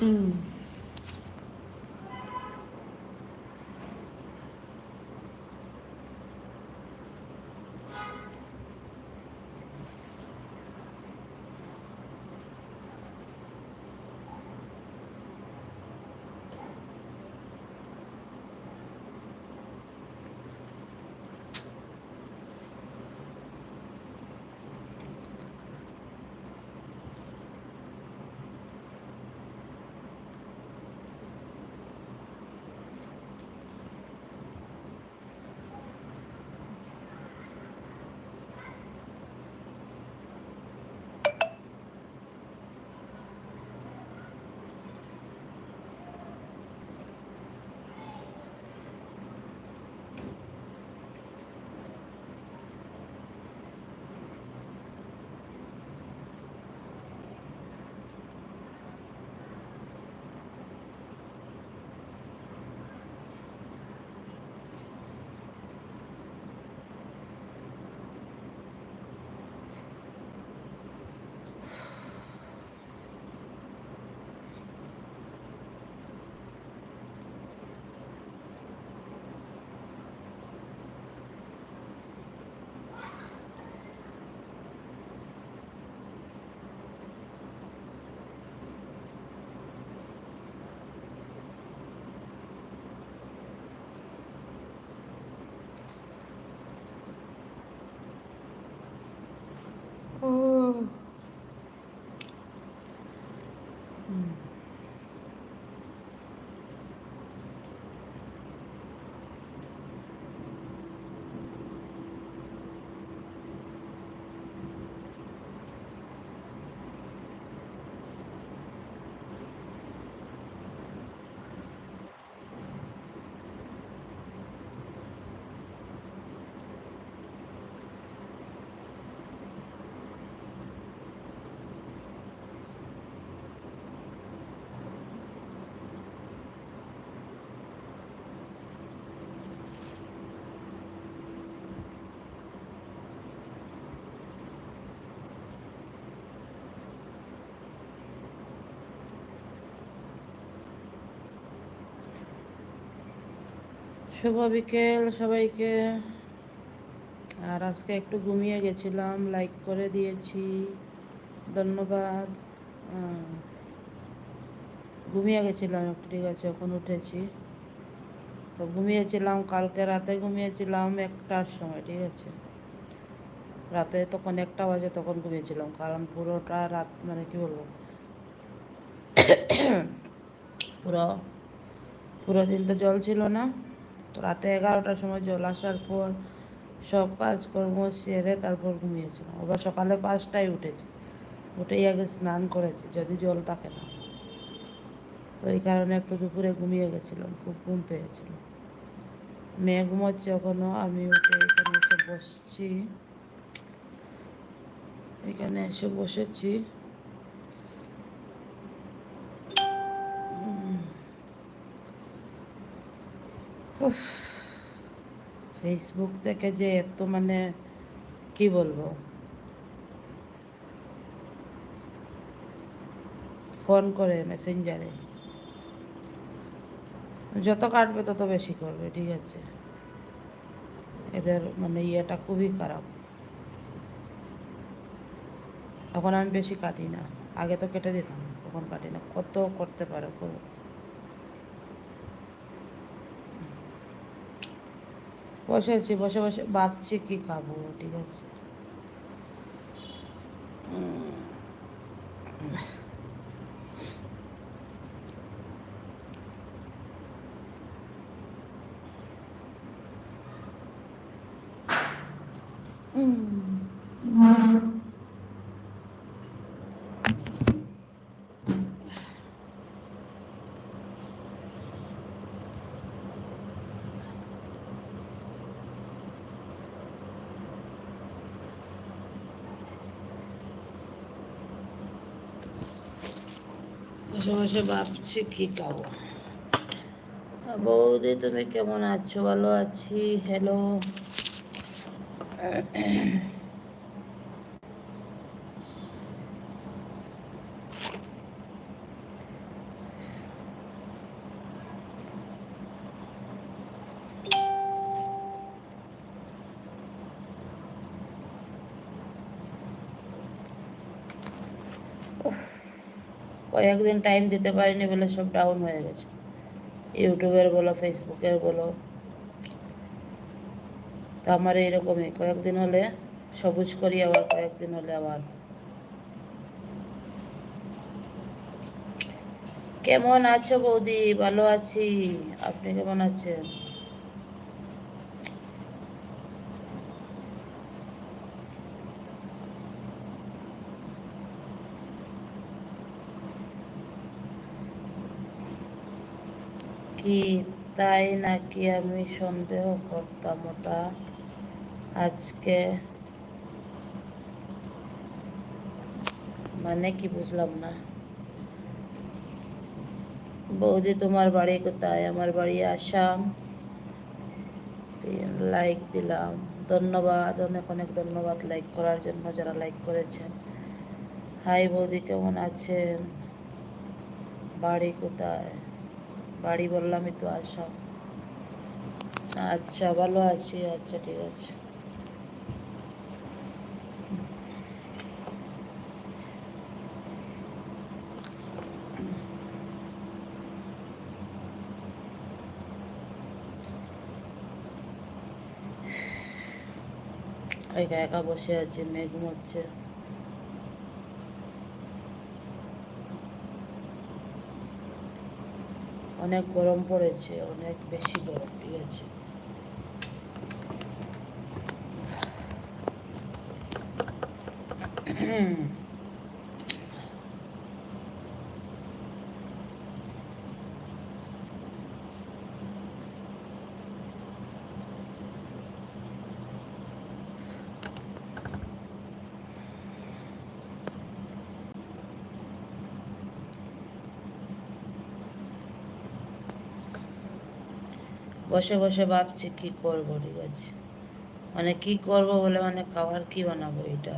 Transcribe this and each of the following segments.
হুম শুভ বিকেল সবাইকে। আর আজকে একটু ঘুমিয়ে গেছিলাম লাইক করে দিয়েছি, ধন্যবাদ। ঘুমিয়ে গেছিলাম একটু, ঠিক আছে, এখন উঠেছি। তো ঘুমিয়েছিলাম, কালকে রাতে ঘুমিয়েছিলাম একটার সময়, ঠিক আছে। রাতে তখন একটা বাজে তখন ঘুমিয়েছিলাম, কারণ পুরোটা রাত মানে কি বলব? পুরো পুরো দিন তো জল ছিল না। তো রাতে এগারোটার সময় জল আসার পর সব কাজকর্ম সেরে তারপর ঘুমিয়েছিলাম। আবার সকালে পাঁচটায় উঠেছি। উঠেই আগে স্নান করেছি, যদি জল থাকে না। তো এই কারণে একটু দুপুরে ঘুমিয়ে গেছিলাম, খুব ঘুম পেয়েছিল। মেয়ে ঘুমোচ্ছে এখনও, আমি উঠে এখানে এসে বসছি। এখানে এসে বসেছি। ফেসবুক থেকে যে এত মানে কি বলব? ফোন করে মেসেঞ্জারে যত কাটবে তত বেশি করবে, ঠিক আছে? এদের মানে ইয়েটা খুবই খারাপ। এখন আমি বেশি কাটি না। আগে তো কেটে দিতাম এখন কাটি না। কত করতে পারো, করো। বসেছি বসে বসে ভাবছি কি খাব ঠিক আছে। বসে ভাবছি কী খাব? বৌদি তুমি কেমন আছো? ভালো আছি। Hello Oh. কয়েকদিন টাইম দিতে পারিনি বলে সব ডাউন হয়ে গেছে। ইউটিউবের বলো ফেসবুকের বলো। তো আমার এইরকমই কয়েকদিন হলে সবুজ করি, আবার কয়েকদিন হলে আবার। কেমন আছো বৌদি? ভালো আছি। আপনি কেমন আছেন? কি তাই নাকি আমি সন্দেহ করতাম ওটা আজকে? মানে কি বুঝলাম না। বৌদি, তোমার বাড়ি কোথায়? আমার বাড়ি আসাম। লাইক দিলাম। ধন্যবাদ, অনেক অনেক ধন্যবাদ লাইক করার জন্য যারা লাইক করেছেন। হাই বৌদি, কেমন আছেন? বাড়ি কোথায়? বাড়ি বললামই তো আসাম আচ্ছা ভালো আছি আচ্ছা ঠিক আছে। একা একা বসে আছি মেঘ হচ্ছে অনেক গরম পড়েছে অনেক বেশি গরম ঠিক আছে। বসে বসে ভাবছি, কি করব, ঠিক আছে? মানে কি করব বলে মানে খাবার কি বানাবো এটা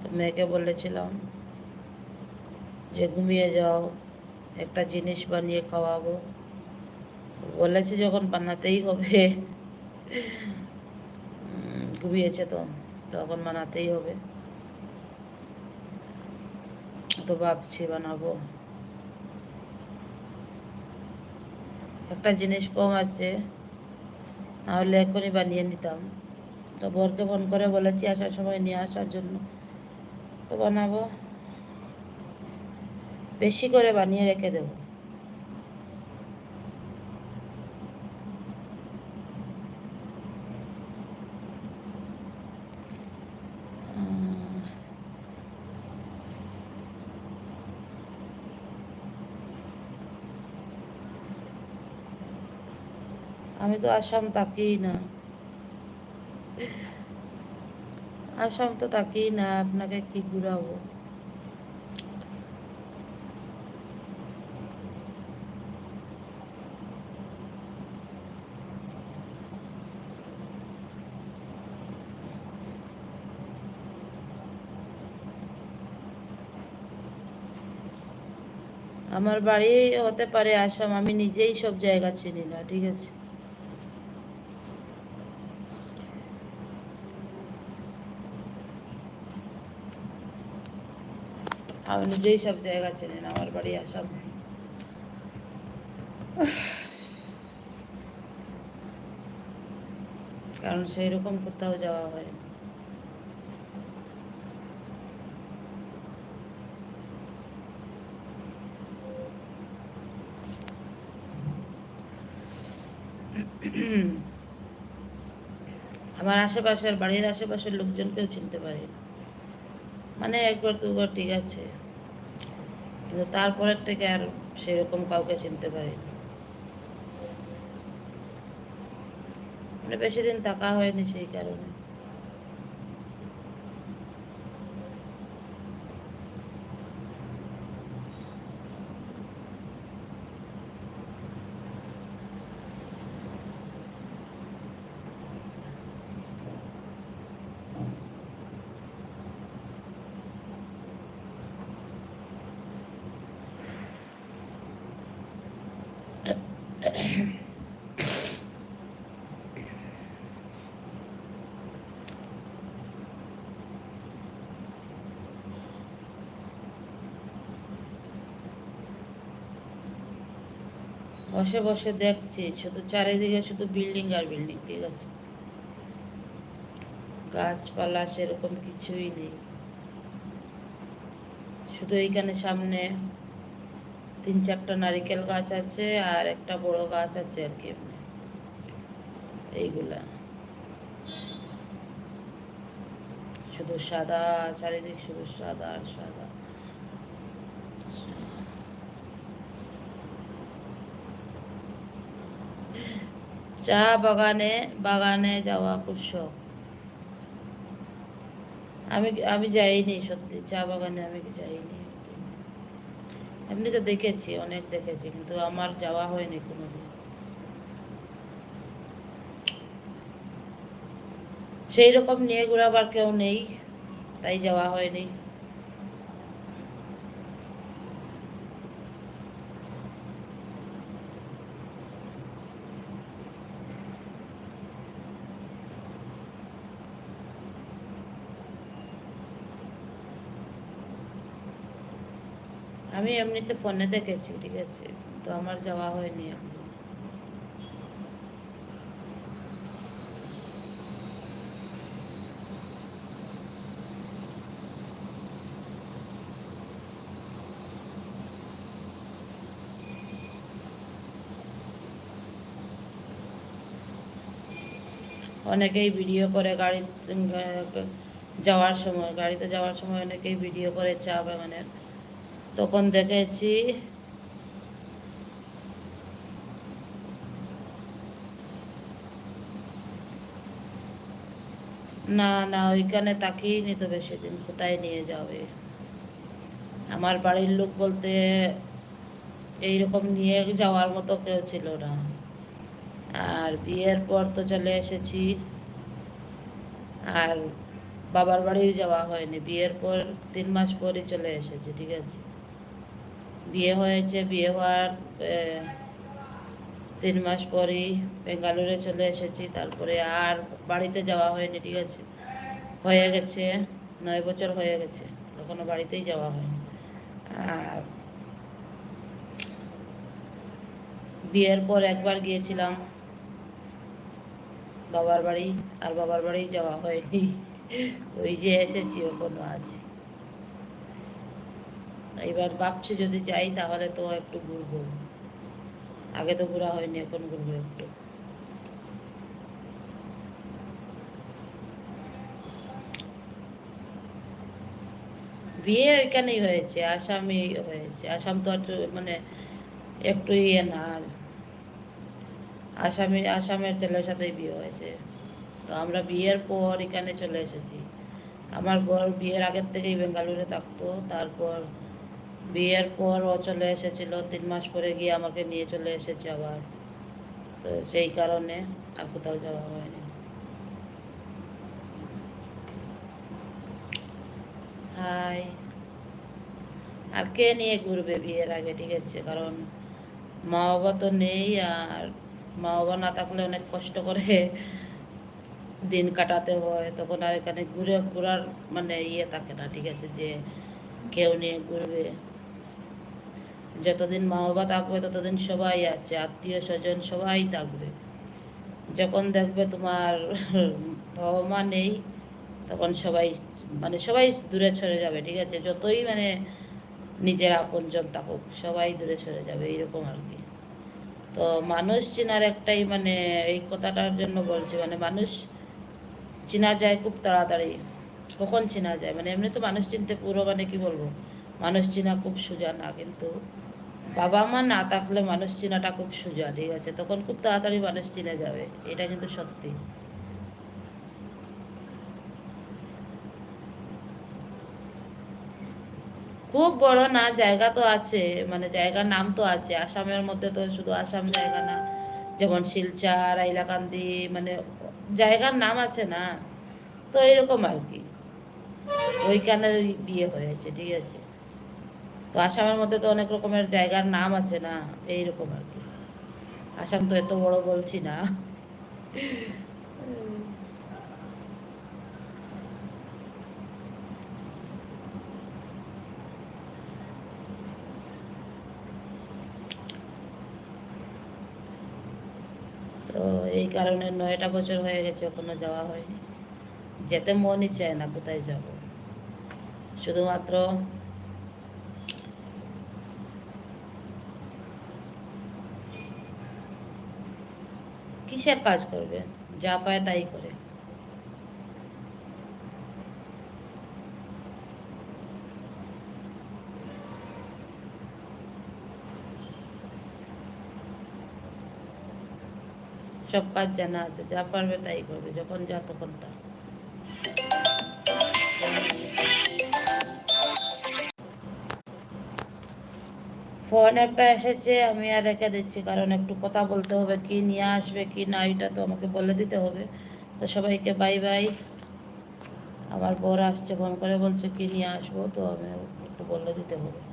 তো মেয়েকে বলেছিলাম যে ঘুমিয়ে যাও, একটা জিনিস বানিয়ে খাওয়াবো। বলেছে যখন বানাতেই হবে। ঘুমিয়েছে তো, তখন বানাতেই হবে। তো ভাবছি বানাবো। একটা জিনিস কম আছে, নাহলে এখনই বানিয়ে নিতাম। তো বরকে ফোন করে বলেছি আসার সময় নিয়ে আসার জন্য। তো বানাবো। বেশি করে বানিয়ে রেখে দেবো। আমি তো আসাম তাকেই না। আসাম তো তাকেই না, আপনাকে কি ঘুরাবো? আমার বাড়ি হতে পারে আসাম, আমি নিজেই সব জায়গা চিনি না, ঠিক আছে? আমি নিজেই সব জায়গা চিনি না, আমার বাড়ি আসাম কারণ সেই রকম কোথাও যাওয়া হয় আমার আশেপাশের, বাড়ির আশেপাশের লোকজনকেও চিনতে পারি মানে একবার দুবার ঠিক আছে। কিন্তু তারপরের থেকে আর সেরকম কাউকে চিনতে পারি মানে বেশি দিন থাকা হয়নি সেই কারণে। বসে বসে দেখছি, শুধু চারিদিকে শুধু বিল্ডিং আর বিল্ডিং ঠিক আছে? গাছপালা সেরকম কিছুই নেই। শুধু এইখানে সামনে তিন চারটা নারিকেল গাছ আছে আর একটা বড় গাছ আছে আর কি। এইগুলা। শুধু সাদা, চারিদিক শুধু সাদা আর সাদা। চা বাগানে বাগানে যাওয়া খুব শখ। আমি আমি যাইনি সত্যি, চা বাগানে আমি যাইনি। এমনি তো দেখেছি, অনেক দেখেছি, কিন্তু আমার যাওয়া হয়নি কোনোদিন। সেই রকম নিয়ে ঘোরাবার কেউ নেই, তাই যাওয়া হয়নি। আমি এমনিতে ফোনে দেখেছি, ঠিক আছে তো আমার যাওয়া হয়নি। অনেকেই ভিডিও করে গাড়ি যাওয়ার সময়, গাড়িতে যাওয়ার সময় অনেকেই ভিডিও করে চা বাগানের তখন দেখেছি না না, ওইখানে তাকিয়ে তো বেশি দিন কোথায় নিয়ে যাবে? আমার বাড়ির লোক বলতে এইরকম নিয়ে যাওয়ার মতো কেউ ছিল না। আর বিয়ের পর তো চলে এসেছি। আর বাবার বাড়িও যাওয়া হয়নি। বিয়ের পর তিন মাস পরই চলে এসেছি, ঠিক আছে? বিয়ে হয়েছে, বিয়ে হওয়ার তিন মাস পরই বেঙ্গালুরে চলে এসেছি, তারপরে আর বাড়িতে যাওয়া হয়নি, ঠিক আছে? হয়ে গেছে, নয় বছর হয়ে গেছে তখনও বাড়িতেই যাওয়া হয়নি। আর বিয়ের পর একবার গিয়েছিলাম, বাবার বাড়ি, আর বাবার বাড়ি যাওয়া হয়নি। ওই যে এসেছি ওখানে আছি। এবার ভাবছি যদি যাই তাহলে তো একটু ঘুরবো। আগে তো ঘোরা হয়নি, এখন ঘুরবো একটু। বিয়ে ওইখানেই হয়েছে আসামি হয়েছে। আসাম তো আর মানে একটু ইয়ে না। আসামি, আসামের ছেলের সাথেই বিয়ে হয়েছে। তো আমরা বিয়ের পর এখানে চলে এসেছি। আমার বর বিয়ের আগের থেকেই বেঙ্গালুরু থাকতো, তারপর বিয়ের পর ও চলে এসেছিল, তিন মাস পরে গিয়ে আমাকে নিয়ে চলে এসেছে আবার। তো সেই কারণে আর কোথাও যাওয়া হয়নি। হাই। আর কে নিয়ে ঘুরবে বিয়ের আগে, ঠিক আছে? কারণ মা বাবা তো নেই আর মা বাবা না থাকলে অনেক কষ্ট করে দিন কাটাতে হয়। তখন আর এখানে ঘুরে ঘোরার মানে ইয়ে থাকে না, ঠিক আছে? যে কেউ নিয়ে ঘুরবে। যতদিন মা বাবা থাকবে, ততদিন সবাই আছে, আত্মীয় স্বজন সবাই থাকবে। যখন দেখবে তোমার বাবা মা নেই, তখন সবাই মানে সবাই দূরে সরে যাবে, ঠিক আছে? যতই মানে নিজের আপনজন থাকুক, সবাই দূরে সরে যাবে, এইরকম আর কি। তো মানুষ চেনার একটাই মানে এই কথাটার জন্য বলছি মানে মানুষ চেনা যায় খুব তাড়াতাড়ি। কখন চেনা যায়? মানে এমনি তো মানুষ চিনতে পুরো মানে কি বলব? মানুষ চেনা খুব সোজা না, কিন্তু বাবা মা না থাকলে মানুষ চেনাটা খুব সোজা, ঠিক আছে? তখন খুব তাড়াতাড়ি মানুষ চিনে যাবে, এটা কিন্তু সত্যি। খুব বড় না, জায়গা তো আছে মানে জায়গার নাম তো আছে, আসামের মধ্যে তো শুধু আসাম জায়গা না, যেমন শিলচার আইলাকান্দি মানে জায়গার নাম আছে না? তো এরকম আর কি। ওইখানে বিয়ে হয়েছে, ঠিক আছে? তো আসামের মধ্যে তো অনেক রকমের জায়গার নাম আছে না, এইরকম আর কি। আসাম তো এত বড় বলছি না। তো এই কারণে নয়টা বছর হয়ে গেছে, এখনও যাওয়া হয়নি। যেতে মনই চায় না কোথায় যাব। শুধুমাত্র কিসের কাজ করবে? যা পায় তাই করে। সব কাজ জানা আছে, যা পারবে তাই করবে, যখন যা তখন তা। ফোন একটা এসেছে, আমি আর রেখে দিচ্ছি, কারণ একটু কথা বলতে হবে, কি নিয়ে আসবে, কি না, এটা তো আমাকে বলে দিতে হবে। তো সবাইকে বাই বাই। আমার বর আসছে, ফোন করে বলছে, কি নিয়ে আসব, তো আমি একটু বলে দিতে হবে।